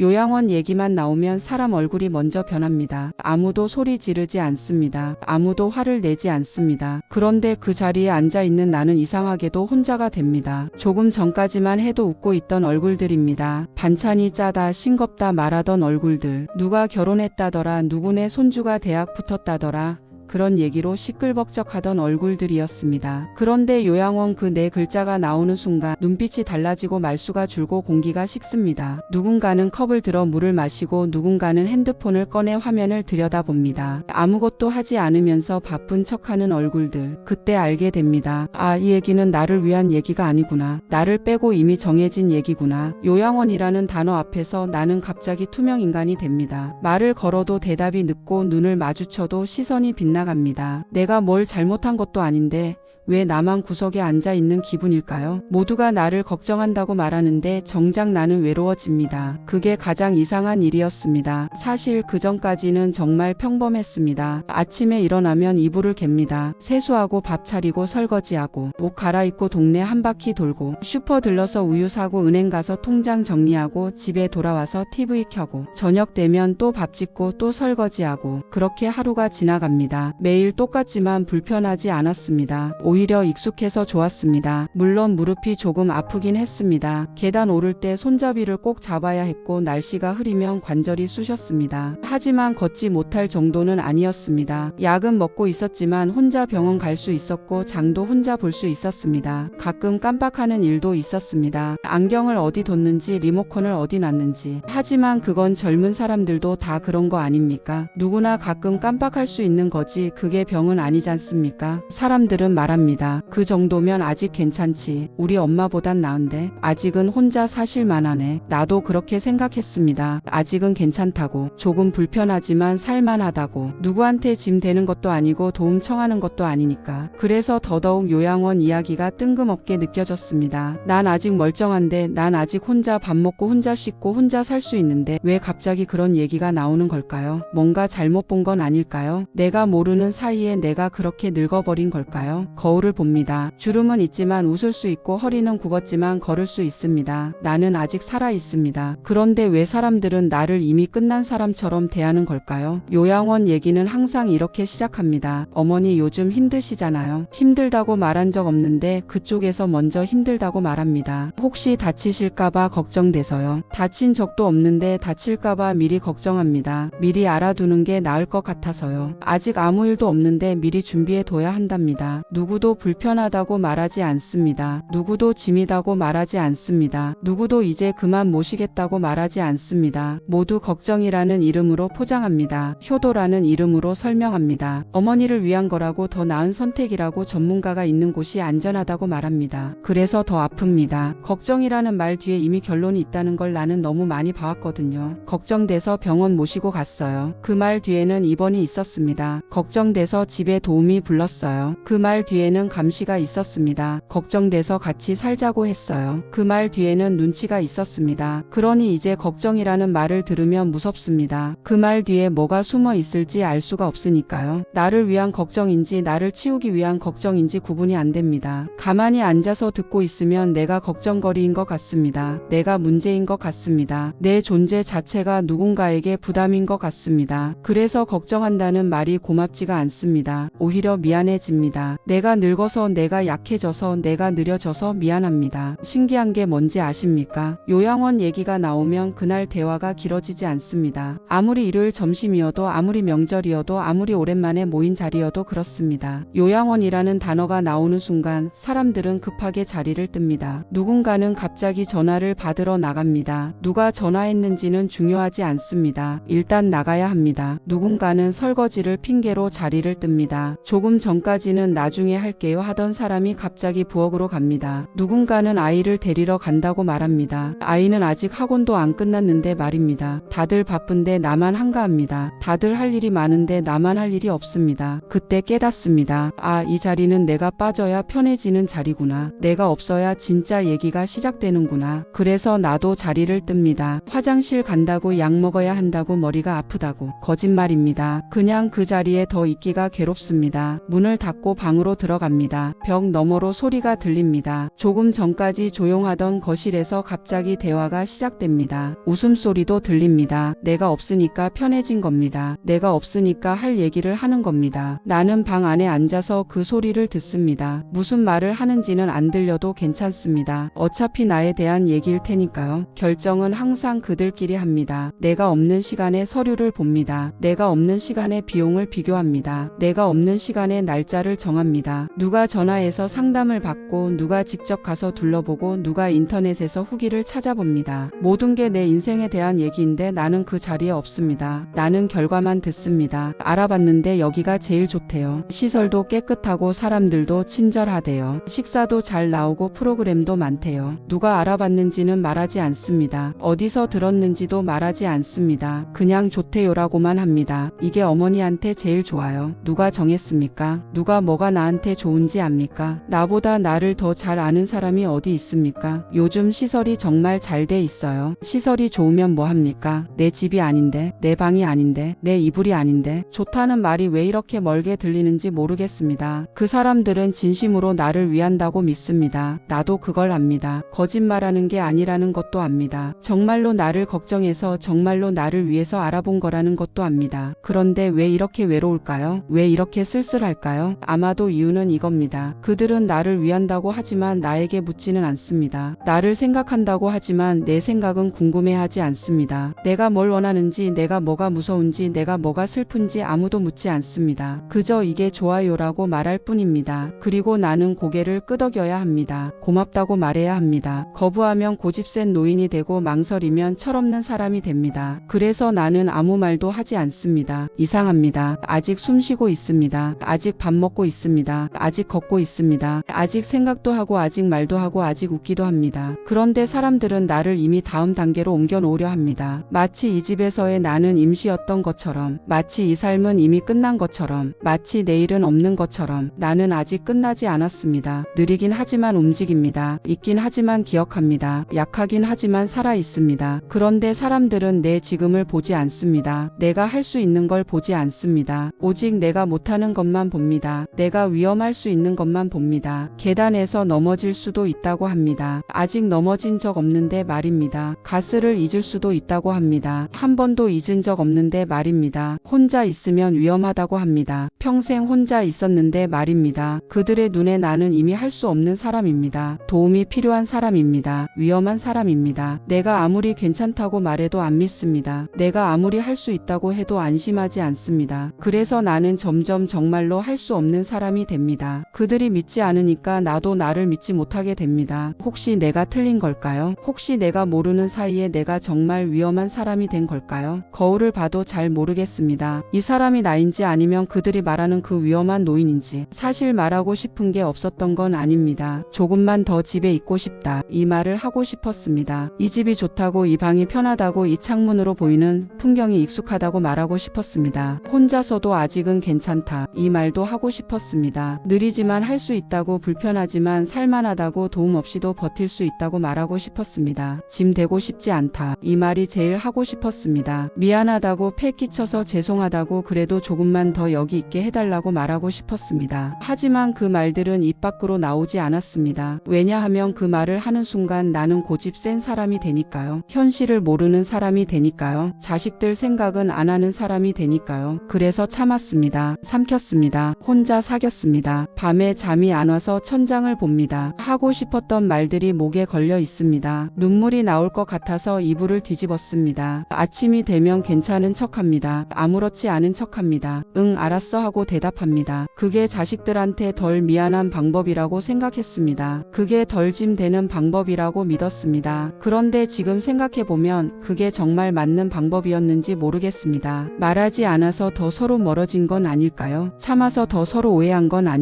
요양원 얘기만 나오면 사람 얼굴이 먼저 변합니다. 아무도 소리 지르지 않습니다. 아무도 화를 내지 않습니다. 그런데 그 자리에 앉아 있는 나는 이상하게도 혼자가 됩니다. 조금 전까지만 해도 웃고 있던 얼굴들입니다. 반찬이 짜다, 싱겁다 말하던 얼굴들. 누가 결혼했다더라, 누구네 손주가 대학 붙었다더라. 그런 얘기로 시끌벅적하던 얼굴들이었습니다. 그런데 요양원 그 네 글자가 나오는 순간 눈빛이 달라지고 말수가 줄고 공기가 식습니다. 누군가는 컵을 들어 물을 마시고 누군가는 핸드폰을 꺼내 화면을 들여다봅니다. 아무것도 하지 않으면서 바쁜 척하는 얼굴들. 그때 알게 됩니다. 아, 이 얘기는 나를 위한 얘기가 아니구나. 나를 빼고 이미 정해진 얘기구나. 요양원이라는 단어 앞에서 나는 갑자기 투명 인간이 됩니다. 말을 걸어도 대답이 늦고 눈을 마주쳐도 시선이 빗나 갑니다. 내가 뭘 잘못한 것도 아닌데 왜 나만 구석에 앉아 있는 기분일까요? 모두가 나를 걱정한다고 말하는데 정작 나는 외로워집니다. 그게 가장 이상한 일이었습니다. 사실 그 전까지는 정말 평범했습니다. 아침에 일어나면 이불을 갭니다. 세수하고 밥 차리고 설거지하고 옷 갈아입고 동네 한 바퀴 돌고 슈퍼 들러서 우유 사고 은행 가서 통장 정리하고 집에 돌아와서 TV 켜고 저녁 되면 또 밥 짓고 또 설거지하고 그렇게 하루가 지나갑니다. 매일 똑같지만 불편하지 않았습니다. 오히려 익숙해서 좋았습니다. 물론 무릎이 조금 아프긴 했습니다. 계단 오를 때 손잡이를 꼭 잡아야 했고 날씨가 흐리면 관절이 쑤셨습니다. 하지만 걷지 못할 정도는 아니었습니다. 약은 먹고 있었지만 혼자 병원 갈 수 있었고 장도 혼자 볼 수 있었습니다. 가끔 깜빡하는 일도 있었습니다. 안경을 어디 뒀는지 리모컨을 어디 놨는지. 하지만 그건 젊은 사람들도 다 그런 거 아닙니까? 누구나 가끔 깜빡할 수 있는 거지 그게 병은 아니지 않습니까? 사람들은 말합니다. 그 정도면 아직 괜찮지. 우리 엄마보단 나은데. 아직은 혼자 사실만 하네. 나도 그렇게 생각했습니다. 아직은 괜찮다고. 조금 불편하지만 살만하다고. 누구한테 짐 되는 것도 아니고 도움 청하는 것도 아니니까. 그래서 더더욱 요양원 이야기가 뜬금없게 느껴졌습니다. 난 아직 멀쩡한데 난 아직 혼자 밥 먹고 혼자 씻고 혼자 살 수 있는데 왜 갑자기 그런 얘기가 나오는 걸까요? 뭔가 잘못 본 건 아닐까요? 내가 모르는 사이에 내가 그렇게 늙어버린 걸까요? 거울 을 봅니다. 주름은 있지만 웃을 수 있고 허리는 굽었지만 걸을 수 있습니다. 나는 아직 살아 있습니다. 그런데 왜 사람들은 나를 이미 끝난 사람처럼 대하는 걸까요? 요양원 얘기는 항상 이렇게 시작합니다. 어머니 요즘 힘드시잖아요. 힘들다고 말한 적 없는데 그쪽에서 먼저 힘들다고 말합니다. 혹시 다치실까봐 걱정돼서요. 다친 적도 없는데 다칠까봐 미리 걱정합니다. 미리 알아두는 게 나을 것 같아서요. 아직 아무 일도 없는데 미리 준비해 둬야 한답니다. 누구도 불편하다고 말하지 않습니다. 누구도 짐이다고 말하지 않습니다. 누구도 이제 그만 모시겠다고 말하지 않습니다. 모두 걱정이라는 이름으로 포장합니다. 효도라는 이름으로 설명합니다. 어머니를 위한 거라고 더 나은 선택이라고 전문가가 있는 곳이 안전하다고 말합니다. 그래서 더 아픕니다. 걱정이라는 말 뒤에 이미 결론이 있다는 걸 나는 너무 많이 봐왔거든요. 걱정돼서 병원 모시고 갔어요. 그 말 뒤에는 입원이 있었습니다. 걱정돼서 집에 도움이 불렀어요. 그 말 뒤에는 감시가 있었습니다. 걱정돼서 같이 살자고 했어요. 그 말 뒤에는 눈치가 있었습니다. 그러니 이제 걱정이라는 말을 들으면 무섭습니다. 그 말 뒤에 뭐가 숨어 있을지 알 수가 없으니까요. 나를 위한 걱정인지 나를 치우기 위한 걱정인지 구분이 안 됩니다. 가만히 앉아서 듣고 있으면 내가 걱정거리인 것 같습니다. 내가 문제인 것 같습니다. 내 존재 자체가 누군가에게 부담인 것 같습니다. 그래서 걱정한다는 말이 고맙지가 않습니다. 오히려 미안해집니다. 내가 늙어서 내가 약해져서 내가 느려져서 미안합니다. 신기한 게 뭔지 아십니까? 요양원 얘기가 나오면 그날 대화가 길어지지 않습니다. 아무리 일요일 점심이어도 아무리 명절이어도 아무리 오랜만에 모인 자리여도 그렇습니다. 요양원이라는 단어가 나오는 순간 사람들은 급하게 자리를 뜹니다. 누군가는 갑자기 전화를 받으러 나갑니다. 누가 전화했는지는 중요하지 않습니다. 일단 나가야 합니다. 누군가는 설거지를 핑계로 자리를 뜹니다. 조금 전까지는 나중에 할게요 하던 사람이 갑자기 부엌으로 갑니다. 누군가는 아이를 데리러 간다고 말합니다. 아이는 아직 학원도 안 끝났는데 말입니다. 다들 바쁜데 나만 한가합니다. 다들 할 일이 많은데 나만 할 일이 없습니다. 그때 깨닫습니다. 아, 이 자리는 내가 빠져야 편해지는 자리구나. 내가 없어야 진짜 얘기가 시작되는구나. 그래서 나도 자리를 뜹니다. 화장실 간다고 약 먹어야 한다고 머리가 아프다고. 거짓말입니다. 그냥 그 자리에 더 있기가 괴롭습니다. 문을 닫고 방으로 들어 들어갑니다. 벽 너머로 소리가 들립니다. 조금 전까지 조용하던 거실에서 갑자기 대화가 시작됩니다. 웃음소리도 들립니다. 내가 없으니까 편해진 겁니다. 내가 없으니까 할 얘기를 하는 겁니다. 나는 방 안에 앉아서 그 소리를 듣습니다. 무슨 말을 하는지는 안 들려도 괜찮습니다. 어차피 나에 대한 얘기일 테니까요. 결정은 항상 그들끼리 합니다. 내가 없는 시간에 서류를 봅니다. 내가 없는 시간에 비용을 비교합니다. 내가 없는 시간에 날짜를 정합니다. 누가 전화해서 상담을 받고 누가 직접 가서 둘러보고 누가 인터넷에서 후기를 찾아봅니다. 모든 게 내 인생에 대한 얘기인데 나는 그 자리에 없습니다. 나는 결과만 듣습니다. 알아봤는데 여기가 제일 좋대요. 시설도 깨끗하고 사람들도 친절하대요. 식사도 잘 나오고 프로그램도 많대요. 누가 알아봤는지는 말하지 않습니다. 어디서 들었는지도 말하지 않습니다. 그냥 좋대요라고만 합니다. 이게 어머니한테 제일 좋아요. 누가 정했습니까? 누가 뭐가 나한테 좋은지 압니까? 나보다 나를 더 잘 아는 사람이 어디 있습니까? 요즘 시설이 정말 잘 돼 있어요. 시설이 좋으면 뭐 합니까? 내 집이 아닌데, 내 방이 아닌데, 내 이불이 아닌데, 좋다는 말이 왜 이렇게 멀게 들리는지 모르겠습니다. 그 사람들은 진심으로 나를 위한다고 믿습니다. 나도 그걸 압니다. 거짓말하는 게 아니라는 것도 압니다. 정말로 나를 걱정해서 정말로 나를 위해서 알아본 거라는 것도 압니다. 그런데 왜 이렇게 외로울까요? 왜 이렇게 쓸쓸할까요? 아마도 이유는 이겁니다. 그들은 나를 위한다고 하지만 나에게 묻지는 않습니다. 나를 생각한다고 하지만 내 생각은 궁금해하지 않습니다. 내가 뭘 원하는지, 내가 뭐가 무서운지, 내가 뭐가 슬픈지 아무도 묻지 않습니다. 그저 이게 좋아요라고 말할 뿐입니다. 그리고 나는 고개를 끄덕여야 합니다. 고맙다고 말해야 합니다. 거부하면 고집센 노인이 되고 망설이면 철없는 사람이 됩니다. 그래서 나는 아무 말도 하지 않습니다. 이상합니다. 아직 숨 쉬고 있습니다. 아직 밥 먹고 있습니다. 아직 걷고 있습니다. 아직 생각도 하고 아직 말도 하고 아직 웃기도 합니다. 그런데 사람들은 나를 이미 다음 단계로 옮겨 놓으려 합니다. 마치 이 집에서의 나는 임시였던 것처럼, 마치 이 삶은 이미 끝난 것처럼, 마치 내일은 없는 것처럼 나는 아직 끝나지 않았습니다. 느리긴 하지만 움직입니다. 있긴 하지만 기억합니다. 약하긴 하지만 살아 있습니다. 그런데 사람들은 내 지금을 보지 않습니다. 내가 할 수 있는 걸 보지 않습니다. 오직 내가 못하는 것만 봅니다. 내가 위험 할 수 있는 것만 봅니다. 계단에서 넘어질 수도 있다고 합니다. 아직 넘어진 적 없는데 말입니다. 가스를 잊을 수도 있다고 합니다. 한 번도 잊은 적 없는데 말입니다. 혼자 있으면 위험하다고 합니다. 평생 혼자 있었는데 말입니다. 그들의 눈에 나는 이미 할 수 없는 사람입니다. 도움이 필요한 사람입니다. 위험한 사람입니다. 내가 아무리 괜찮다고 말해도 안 믿습니다. 내가 아무리 할 수 있다고 해도 안심하지 않습니다. 그래서 나는 점점 정말로 할 수 없는 사람이 됩니다. 그들이 믿지 않으니까 나도 나를 믿지 못하게 됩니다. 혹시 내가 틀린 걸까요? 혹시 내가 모르는 사이에 내가 정말 위험한 사람이 된 걸까요? 거울을 봐도 잘 모르겠습니다. 이 사람이 나인지 아니면 그들이 말하는 그 위험한 노인인지 사실 말하고 싶은 게 없었던 건 아닙니다. 조금만 더 집에 있고 싶다. 이 말을 하고 싶었습니다. 이 집이 좋다고 이 방이 편하다고 이 창문으로 보이는 풍경이 익숙하다고 말하고 싶었습니다. 혼자서도 아직은 괜찮다. 이 말도 하고 싶었습니다. 느리지만 할 수 있다고 불편하지만 살만하다고 도움 없이도 버틸 수 있다고 말하고 싶었습니다. 짐 되고 싶지 않다. 이 말이 제일 하고 싶었습니다. 미안하다고 패 끼쳐서 죄송하다고 그래도 조금만 더 여기 있게 해달라고 말하고 싶었습니다. 하지만 그 말들은 입 밖으로 나오지 않았습니다. 왜냐하면 그 말을 하는 순간 나는 고집 센 사람이 되니까요. 현실을 모르는 사람이 되니까요. 자식들 생각은 안 하는 사람이 되니까요. 그래서 참았습니다. 삼켰습니다. 혼자 사겼습니다. 밤에 잠이 안 와서 천장을 봅니다. 하고 싶었던 말들이 목에 걸려 있습니다. 눈물이 나올 것 같아서 이불을 뒤집었습니다. 아침이 되면 괜찮은 척합니다. 아무렇지 않은 척합니다. 응, 알았어 하고 대답합니다. 그게 자식들한테 덜 미안한 방법이라고 생각했습니다. 그게 덜 짐되는 방법이라고 믿었습니다. 그런데 지금 생각해보면 그게 정말 맞는 방법이었는지 모르겠습니다. 말하지 않아서 더 서로 멀어진 건 아닐까요? 참아서 더 서로 오해한 건 아닐까요?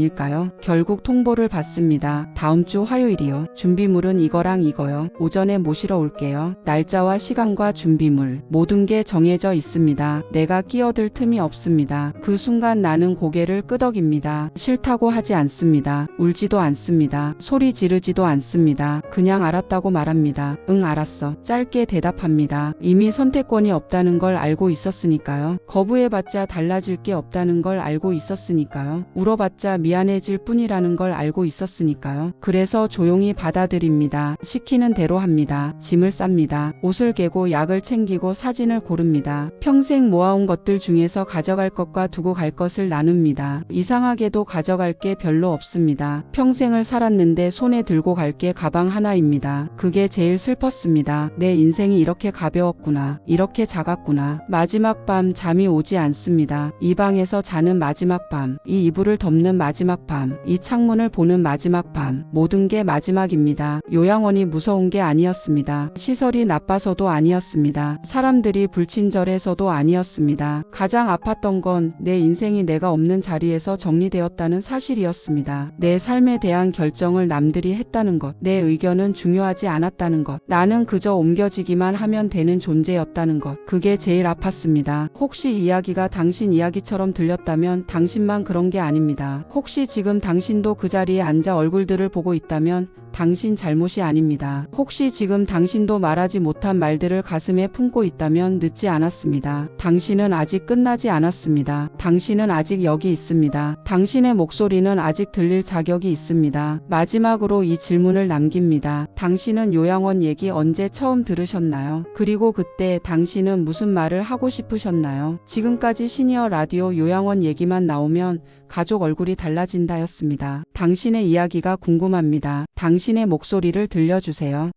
결국 통보를 받습니다. 다음 주 화요일이요. 준비물은 이거랑 이거요. 오전에 모시러 올게요. 날짜와 시간과 준비물. 모든 게 정해져 있습니다. 내가 끼어들 틈이 없습니다. 그 순간 나는 고개를 끄덕입니다. 싫다고 하지 않습니다. 울지도 않습니다. 소리 지르지도 않습니다. 그냥 알았다고 말합니다. 응, 알았어. 짧게 대답합니다. 이미 선택권이 없다는 걸 알고 있었으니까요. 거부해봤자 달라질 게 없다는 걸 알고 있었으니까요. 울어봤자 미안해질 뿐이라는 걸 알고 있었으니까요. 그래서 조용히 받아들입니다. 시키는 대로 합니다. 짐을 쌉니다. 옷을 개고 약을 챙기고 사진을 고릅니다. 평생 모아온 것들 중에서 가져갈 것과 두고 갈 것을 나눕니다. 이상하게도 가져갈 게 별로 없습니다. 평생을 살았는데 손에 들고 갈 게 가방 하나입니다. 그게 제일 슬펐습니다. 내 인생이 이렇게 가벼웠구나. 이렇게 작았구나. 마지막 밤 잠이 오지 않습니다. 이 방에서 자는 마지막 밤. 이 이불을 덮는 마지막 밤. 이 창문을 보는 마지막 밤. 모든 게 마지막입니다. 요양원이 무서운 게 아니었습니다. 시설이 나빠서도 아니었습니다. 사람들이 불친절해서도 아니었습니다. 가장 아팠던 건 내 인생이 내가 없는 자리에서 정리되었다는 사실이었습니다. 내 삶에 대한 결정을 남들이 했다는 것. 내 의견은 중요하지 않았다는 것. 나는 그저 옮겨지기만 하면 되는 존재였다는 것. 그게 제일 아팠습니다. 혹시 이야기가 당신 이야기처럼 들렸다면 당신만 그런 게 아닙니다. 혹시 지금 당신도 그 자리에 앉아 얼굴들을 보고 있다면 당신 잘못이 아닙니다. 혹시 지금 당신도 말하지 못한 말들을 가슴에 품고 있다면 늦지 않았습니다. 당신은 아직 끝나지 않았습니다. 당신은 아직 여기 있습니다. 당신의 목소리는 아직 들릴 자격이 있습니다. 마지막으로 이 질문을 남깁니다. 당신은 요양원 얘기 언제 처음 들으셨나요? 그리고 그때 당신은 무슨 말을 하고 싶으셨나요? 지금까지 시니어 라디오 요양원 얘기만 나오면 가족 얼굴이 달라진다였습니다. 당신의 이야기가 궁금합니다. 당신의 목소리를 들려주세요.